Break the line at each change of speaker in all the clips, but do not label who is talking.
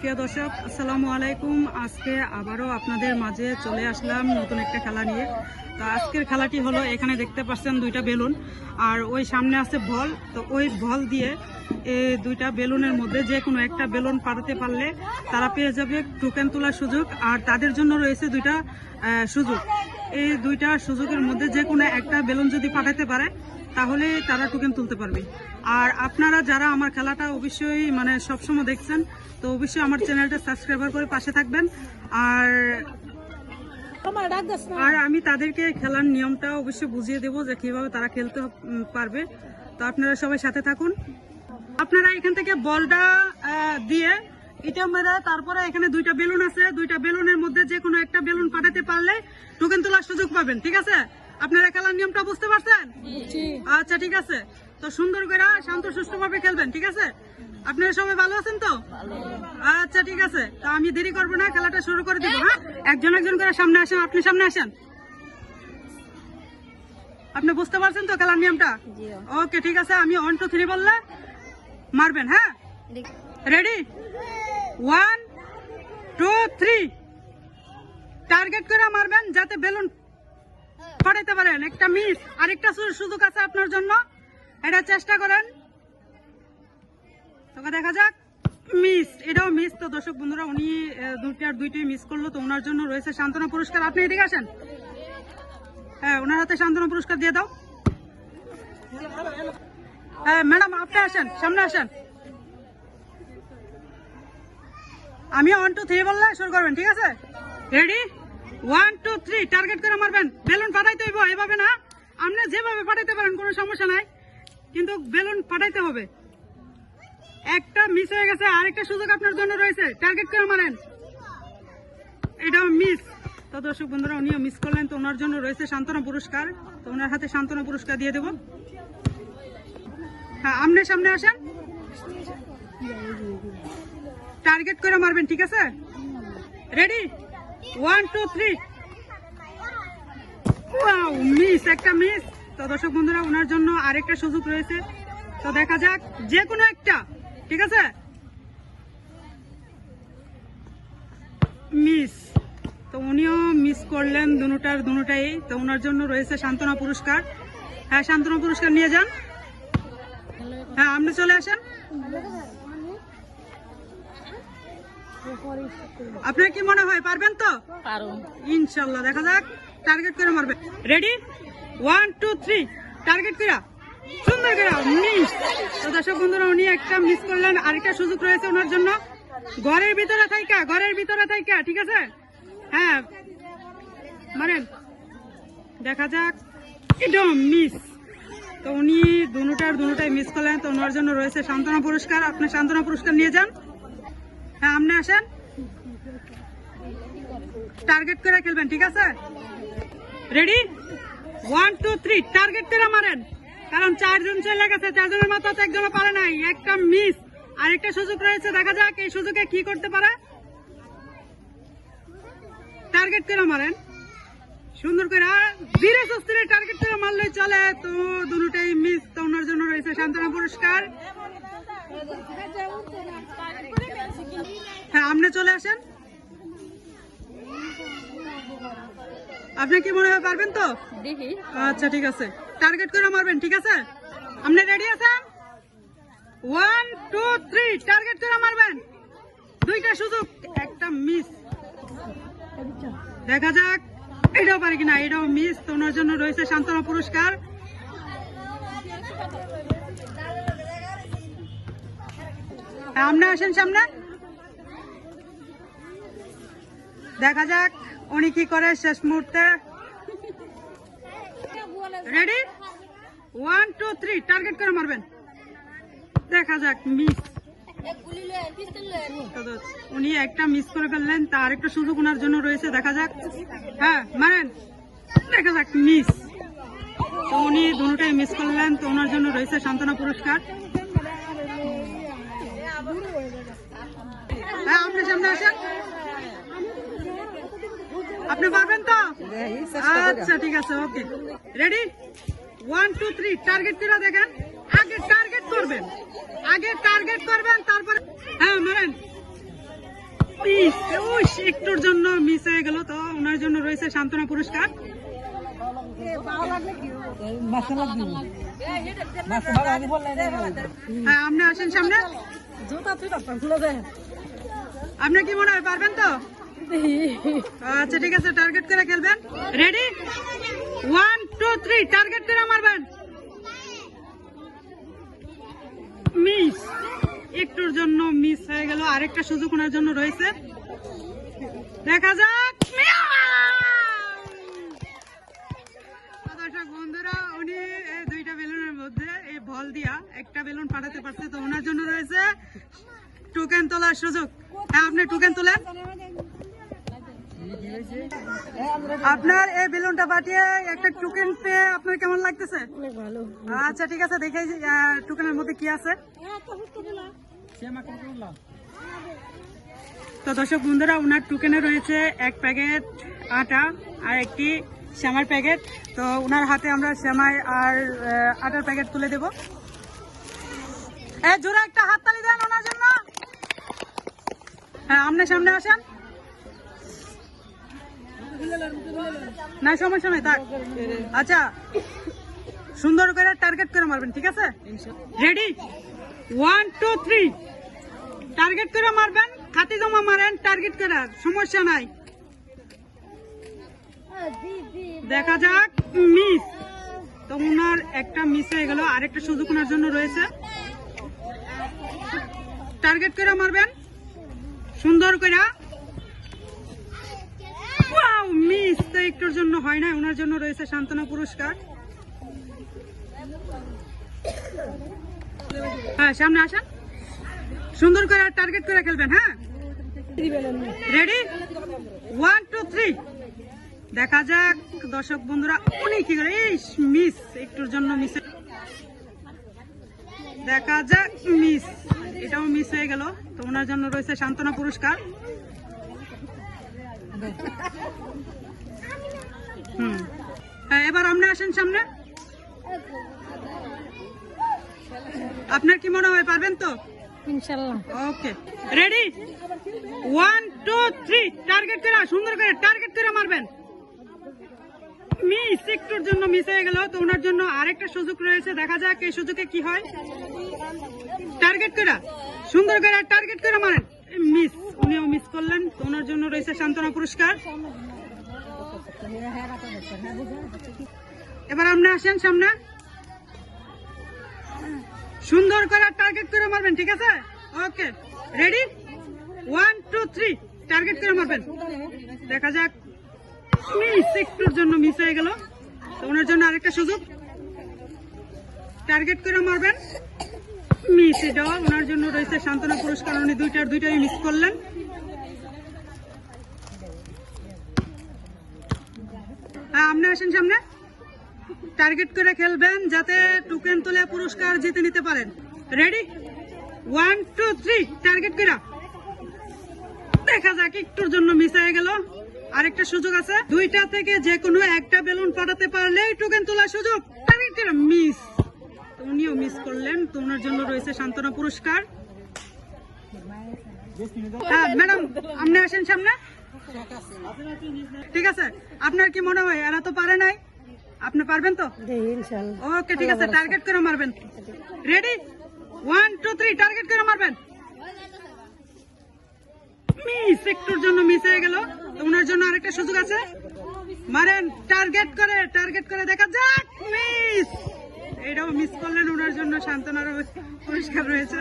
প্রিয় দর্শক, আসসালামু আলাইকুম। আজকে আবারও আপনাদের মাঝে চলে আসলাম নতুন একটা খেলা নিয়ে। তো আজকের খেলাটি হলো, এখানে দেখতে পাচ্ছেন দুইটা বেলুন। আর ওই সামনে আছে বল। তো ওই বল দিয়ে এই দুইটা বেলুনের মধ্যে যে কোনো একটা বেলুন পাঠাতে পারলে তারা পেয়ে যাবে টোকেন তোলার সুযোগ। আর তাদের জন্য রয়েছে দুইটা সুযোগ। এই দুইটা সুযোগের মধ্যে যে কোনো একটা বেলুন যদি পাঠাতে পারে তাহলে তারা টোকেন তুলতে পারবে। আর আপনারা যারা আমার খেলাটা অবশ্যই মানে সবসময় দেখছেন তো অবশ্যই আমার চ্যানেলটা সাবস্ক্রাইবার করে পাশে থাকবেন। আর আর আমি তাদেরকে খেলার নিয়মটা অবশ্যই বুঝিয়ে দেবো যে কীভাবে তারা খেলতে পারবে। তো আপনারা সবাই সাথে থাকুন। আপনারা এখান থেকে বলটা দিয়ে এটা মেরে তারপরে এখানে দুইটা বেলুন আছে। দুইটা বেলুনের মধ্যে যে কোনো একটা বেলুন পাঠাতে পারলে টোকেন তোলার সুযোগ পাবেন ঠিক আছে? আপনারা খেলার নিয়মটা বুঝতে পারছেন? আচ্ছা ঠিক আছে। তো সুন্দর করে শান্ত সুস্থ ভাবে খেলবেন ঠিক আছে? আপনারা সবাই ভালো আছেন তো? আচ্ছা ঠিক আছে। তো আমি দেরি করব না খেলাটা শুরু করে দিব হ্যাঁ? একজন একজন করে সামনে আসেন আপনি সামনে আসেন। আপনি বুঝতে পারছেন তো খেলার নিয়মটা? ওকে ঠিক আছে আমি ওয়ান টু থ্রি বললে মারবেন হ্যাঁ? Ready one two three target করে মারবেন যাতে বেলুন ফাটাইতে পারেন। একটা মিস আরেকটা সু- সুযোগ আছে আপনার জন্য। এটা চেষ্টা করেন। তোকে দেখা যাক। মিস এটাও মিস তো দর্শক বন্ধুরা উনি আহ, দুইটার দুইটাই মিস করল তো ওনার জন্য রয়েছে সান্ত্বনা পুরস্কার। আপনি এদিকে আসেন। হ্যাঁ ওনার হাতে সান্ত্বনা পুরস্কার দিয়ে দাও। হ্যাঁ ম্যাডাম আপনি আসেন সামনে আসেন। আমি ওয়ান টু থ্রি বললে শুরু করবেন ঠিক আছে? Ready one two three target করে মারবেন। বেলুন ফাটাইতে হইব, এভাবে না। আপনি যেভাবে ফাটাইতে পারেন, কোনো সমস্যা নাই। কিন্তু বেলুন ফাটাইতে হবে। একটা মিস হয়ে গেছে, আরেকটা সুযোগ আপনার জন্য রয়েছে। টার্গেট করে মারেন। এটাও মিস তো দর্শক বন্ধুরা, উনিও মিস করলেন। তো ওনার জন্য রয়েছে সান্ত্বনা পুরস্কার। তো ওনার হাতে সান্ত্বনা পুরস্কার দিয়ে দেব। হ্যাঁ আমনে সামনে আসেন। টার্গেট করে মারবেন, ঠিক আছে? Ready one two three miss একটা মিস তো বন্ধুরা, ওনার জন্য সুযোগ রয়েছে। তো দেখা যাক, যে কোনো একটা, ঠিক আছে? মিস তো উনিও মিস করলেন তো ওনার জন্য রয়েছে সান্ত্বনা পুরস্কার। হ্যাঁ সান্ত্বনা পুরস্কার নিয়ে যান। হ্যাঁ আপনি চলে আসেন। আপনার কি মনে হয় পারবেন তো? ইনশাল্লাহ দেখা যাক টার্গেট করে মারবে। Ready one two three target করে সুন্দর করে মিস তো দর্শক বন্ধুরা উনি একটা মিস করলেন। আরেকটা সুযোগ রয়েছে ওনার জন্য। ঘরের ভিতরে থাইকা ঘরের ভিতরে থাইকা ঠিক আছে? হ্যাঁ। মারেন। দেখা যাক। এটা মিস তো উনি দুটার দুটাই মিস করলেন। তো ওনার জন্য রয়েছে সান্ত্বনা পুরস্কার। আপনি সান্ত্বনা পুরস্কার নিয়ে যান। হ্যাঁ আপনি আসেন। টার্গেট করে খেলবেন, ঠিক আছে? Ready one two three target করে মারেন। কারণ চারজন চলে গেছে, চারজনের মাথা তো একজনও পারে নাই। একটা মিস আরেকটা সুযোগ রয়েছে, দেখা যাক এই সুযোগে কি করতে পারে। টার্গেট করে মারেন। সুন্দর করে ধীরে সুস্থিরে টার্গেট করে মারলে চলে। তো, দুটাই মিস তো ওনার জন্য রয়েছে সান্ত্বনা পুরস্কার। হ্যাঁ আপনি চলে আসেন। আপনি কি মনে হয় পারবেন তো?
দেখি।
আচ্ছা ঠিক আছে। টার্গেট করে মারবেন ঠিক আছে? আপনি রেডি আছেন? ওয়ান টু থ্রি টার্গেট করে মারবেন। দুইটা সুযোগ একটা মিস দেখা যাক এটাও পারে কিনা এটাও মিস তো ওনার জন্য রয়েছে শান্তনা পুরস্কার। আপনি আসেন, সামনে। দেখা যাক উনি কি করে শেষ মুহূর্তে। Ready one two three target করে মারবেন। দেখা যাক মিস উনি একটা মিস করে ফেললেন, তার একটা সুযোগ ওনার জন্য রয়েছে, দেখা যাক। হ্যাঁ মারেন। দেখা যাক মিস তো উনি দুটাই মিস করলেন, তো ওনার জন্য রয়েছে সান্ত্বনা পুরস্কার। হ্যাঁ আপনি সামনে আসেন। আপনি পারবেন তো? আচ্ছা ঠিক আছে okay. Ready one two three target করে দেখেন। আগে টার্গেট করবেন। আগে টার্গেট করবেন তারপরে হ্যাঁ মারেন। একটুর জন্য মিস হয়ে গেল তো ওনার জন্য রয়েছে সান্ত্বনা পুরস্কার। হ্যাঁ আপনি আসেন সামনে। আপনি কি মনে হয়, পারবেন তো? আচ্ছা ঠিক আছে টার্গেট করে খেলবেন। Ready one two three target করে মারবেন। মিস একটুর জন্য মিস হয়ে গেল, আরেকটা সুযোগ ওনার জন্য রয়েছে। দেখা যাক। দর্শক, বন্ধুরা, উনি দুইটা বেলুনের মধ্যে এই বল দিয়া একটা বেলুন পাঠাতে পারছে, তো ওনার জন্য রয়েছে টোকেন তোলার সুযোগ। হ্যাঁ আপনি টোকেন তোলেন। আপনার এই বেলুনটা পাঠিয়ে একটা টোকেন পেয়ে আপনার কেমন লাগতেছে? আচ্ছা ঠিক আছে দেখে টোকেনের মধ্যে কি আছে। তো দর্শক বন্ধুরা ওনার টোকেনে রয়েছে এক প্যাকেট আটা আর একটি শ্যামার প্যাকেট। তো ওনার হাতে আমরা শ্যামাই আর আটার প্যাকেট তুলে দেব। এ জোরে একটা হাততালি দেন ওনার জন্য। হ্যাঁ আপনি সামনে আসেন। না সমস্যা নাই থাক। আচ্ছা সুন্দর করে টার্গেট করে মারবেন, ঠিক আছে? Ready one two three target করে মারবেন, খাতি জমা মারেন টার্গেট করার সমস্যা নাই। দেখা যাক মিস তো ওনার একটা মিস হয়ে গেল, আরেকটা সুযোগ ওনার জন্য রয়েছে। টার্গেট করে মারবেন। সুন্দর করে মিস, তো একটুর জন্য হয় না ওনার জন্য রয়েছে সান্ত্বনা পুরস্কার। হ্যাঁ সামনে আসেন। সুন্দর করে টার্গেট করে খেলবেন হ্যাঁ? রেডি ওয়ান টু থ্রি দেখা যাক, দর্শক বন্ধুরা অনেক কি করে? মিস, একটুর জন্য মিস দেখা যাক মিস এটাও মিস হয়ে গেল। তো ওনার জন্য রয়েছে সান্ত্বনা পুরস্কার। হুম। হ্যাঁ এবার আপনি আসেন সামনে। আপনার কি মনে হয় পারবেন তো? Okay. Ready one two three target করে সুন্দর করে টার্গেট করে মারবেন। মিস একটুর জন্য মিস হয়ে গেল। তো ওনার জন্য আরেকটা সুযোগ রয়েছে। দেখা যাক এই সুযোগে কি হয়। টার্গেট করে। সুন্দর করে টার্গেট করে মারেন মিস উনিও মিস করলেন। তো ওনার জন্য রয়েছে সান্ত্বনা পুরস্কার। এবার আপনি আসেন সামনে। সুন্দর করে টার্গেট করে মারবেন, ঠিক আছে? Okay ready one two three target করে মারবেন। দেখা যাক। মিস একটুর জন্য মিস হয়ে গেল। তো ওনার জন্য আরেকটা সুযোগ। টার্গেট করে মারবেন। মিস এটাও ওনার জন্য রয়েছে সান্ত্বনা পুরস্কার। উনি দুইটার দুইটাই মিস করলেন। হ্যাঁ আপনি আসেন সামনে। টার্গেট করে খেলবেন যাতে টোকেন তুলে পুরস্কার জিতে নিতে পারেন। Ready one two three target করে দেখা যাক, একটুর জন্য মিস হয়ে গেল। আরেকটা সুযোগ আছে। দুইটা থেকে যে কোনো একটা বেলুন পাঠাতে পারলেই টোকেন তোলার সুযোগ। মিস তো উনিও মিস করলেন। তো ওনার জন্য রয়েছে সান্ত্বনা পুরস্কার। হ্যাঁ ম্যাডাম আপনি আসেন সামনে। ঠিক আছে আপনার কি মনে হয় এরা তো পারে নাই? আপনি পারবেন তো? ওকে ঠিক আছে টার্গেট করে মারবেন। Ready one two three target করে মারবেন। মিস একটুর জন্য মিস হয়ে গেল। ওনার জন্য আরেকটা সুযোগ আছে। মারেন টার্গেট করে টার্গেট করে দেখা যাক মিস এটাও মিস করলেন, ওনার জন্য সান্ত্বনার পুরস্কার রয়েছে।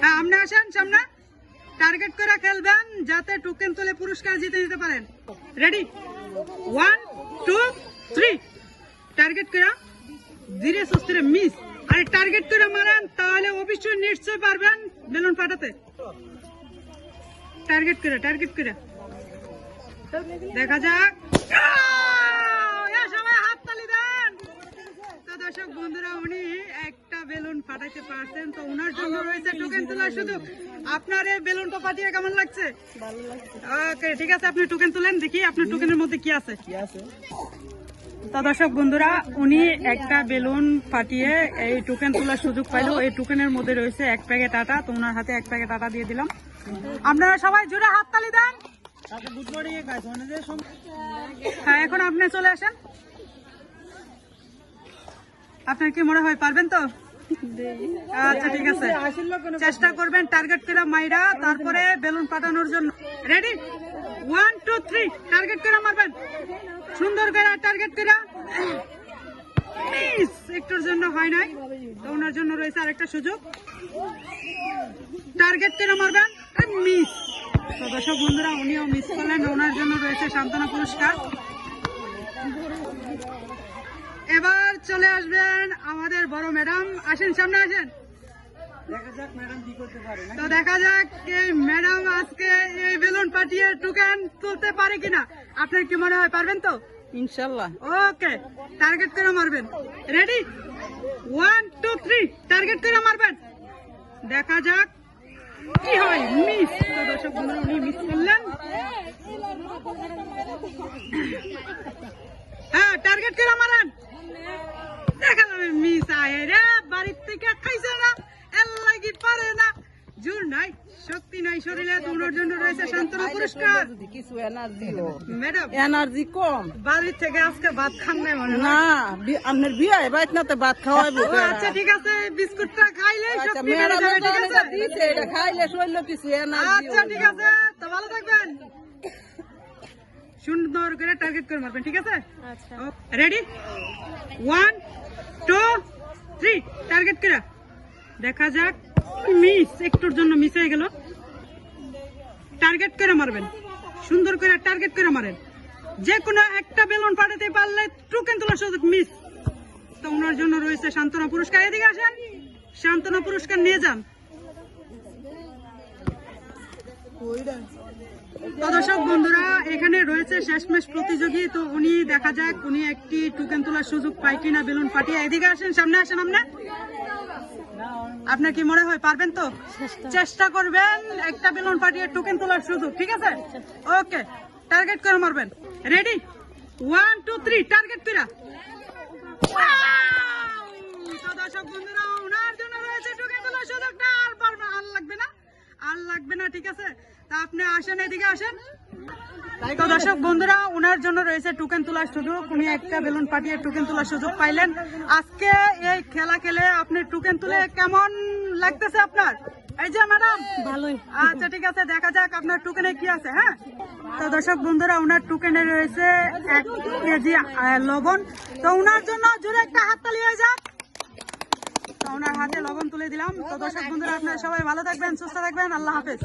হ্যাঁ আপনি আসেন সামনে। টার্গেট করে খেলবেন যাতে টোকেন তুলে পুরস্কার জিতে নিতে পারেন। Ready one two three target করে। ধীরে সুস্থিরে মিস আর টার্গেট করে মারেন, তাহলে অবশ্যই নিশ্চয় পারবেন বেলুন পাঠাতে টার্গেট করে টার্গেট করে। দেখা যাক আহ! এ সবাই হাততালি দেন তো দর্শক বন্ধুরা উনি একটা বেলুন ফাটাইতে পারছেন তো ওনার জন্য রয়েছে টোকেন তোলার সুযোগ। আপনার এই বেলুনটা ফাটিয়ে কেমন লাগছে? ওকে ঠিক আছে আপনি টোকেন তুলেন দেখি আপনার টোকেনের মধ্যে কি আছে। কি তো দর্শক বন্ধুরা উনি একটা বেলুন ফাটিয়ে এই টোকেন তোলার সুযোগ পাইলো। এই টোকেনের মধ্যে রয়েছে এক প্যাকেট আটা তো ওনার হাতে এক প্যাকেট আটা দিয়ে দিলাম। আপনারা সবাই জুড়ে হাততালি দেন। হ্যাঁ এখন আপনি চলে আসেন। আপনার কি মনে হয় পারবেন তো? আচ্ছা ঠিক আছে। চেষ্টা করবেন টার্গেট করে মাইরা তারপরে বেলুন পাঠানোর জন্য। Ready one two three target করে মারবেন। সুন্দর করে টার্গেট করে। একটুর জন্য হয় নাই। তো ওনার জন্য রয়েছে আরেকটা সুযোগ। টার্গেট করে মারবেন মিস তো দর্শক বন্ধুরা, উনিও মিস করলেন। ওনার জন্য রয়েছে সান্ত্বনা পুরস্কার। এবার চলে আসবেন আমাদের বড় ম্যাডাম। আসেন সামনে আসেন। তো দেখা যাক এই ম্যাডাম আজকে এই বেলুন পাঠিয়ে টোকেন তুলতে পারে কিনা। আপনার কি মনে হয় পারবেন তো?
ইনশাল্লাহ।
ওকে টার্গেট করে মারবেন। Ready one two three target করে মারবেন। দেখা যাক কি হয়। মিস তো দর্শক বন্ধুরা উনি মিস করলেন। হ্যাঁ টার্গেট করে মারেন। দেখা যাবে মিস আয় রে বাড়ির থেকে খাইছে না এর লাগি পারে না। জোর নাই শক্তি নাই শরীরে দৌড়ার জন্য রয়েছে শান্তনা পুরস্কার।
কিছু এনার্জি
ম্যাডাম
এনার্জি কম।
বাড়ির থেকে আজকে ভাত খান নাই মনে
না আপনার বিয়ে বাইক না তো ভাত খাওয়াবো
আচ্ছা ঠিক আছে বিস্কুটটা খাইলে
আচ্ছা
শক্তি বেড়ে যাবে ঠিক আছে?
দিছে এটা খাইলে শরীর কিছু এনার্জি
আচ্ছা ঠিক আছে তো ভালো থাকবেন। সুন্দর করে টার্গেট করে মারবেন ঠিক আছে? আচ্ছা। Ready one two three target করে। দেখা যাক মিস একটুর জন্য মিস হয়ে গেল। টার্গেট করে মারবেন। সুন্দর করে টার্গেট করে মারেন। যে কোনো একটা বেলুন পাঠাতে পারলে টোকেন তোলার সুযোগ মিস তো ওনার জন্য রয়েছে সান্ত্বনা পুরস্কার। এদিকে আসেন। সান্ত্বনা পুরস্কার নিয়ে যান। তো দর্শক বন্ধুরা এখানে রয়েছে শেষমেশ প্রতিযোগী। তো উনি দেখা যাক উনি একটি টোকেন তোলার সুযোগ পায় কিনা বেলুন ফাটিয়ে। এদিকে আসেন সামনে আসেন আপনি? আপনার কি মনে হয় পারবেন তো? চেষ্টা। করবেন একটা বেলুন ফাটিয়ে টোকেন তোলার সুযোগ ঠিক আছে? ওকে টার্গেট করে মারবেন। Ready one two three target পিরা তো দর্শক বন্ধুরা ওনার জন্য রয়েছে টোকেন তোলার সুযোগটা। আর পারবে আর লাগবে না আর লাগবে না ঠিক আছে? তা আপনি আসেন এদিকে আসেন। তো দর্শক বন্ধুরা ওনার জন্য রয়েছে টোকেন তোলার সুযোগ। উনি একটা বেলুন পাঠিয়ে টোকেন তোলার সুযোগ পাইলেন। আজকে এই খেলা খেলে আপনি টোকেন তুলে কেমন লাগতেছে আপনার? এই যে ম্যাডাম ভালোই। আচ্ছা ঠিক আছে দেখা যাক আপনার টোকেনে কি আছে হ্যাঁ? তো দর্শক বন্ধুরা ওনার টোকেনে রয়েছে এক কেজি লবণ। তো ওনার জন্য জোরে একটা যাক। ওনার হাতে লবণ তুলে দিলাম। তো দর্শক বন্ধুরা আপনারা সবাই ভালো থাকবেন সুস্থ থাকবেন। আল্লাহ হাফেজ।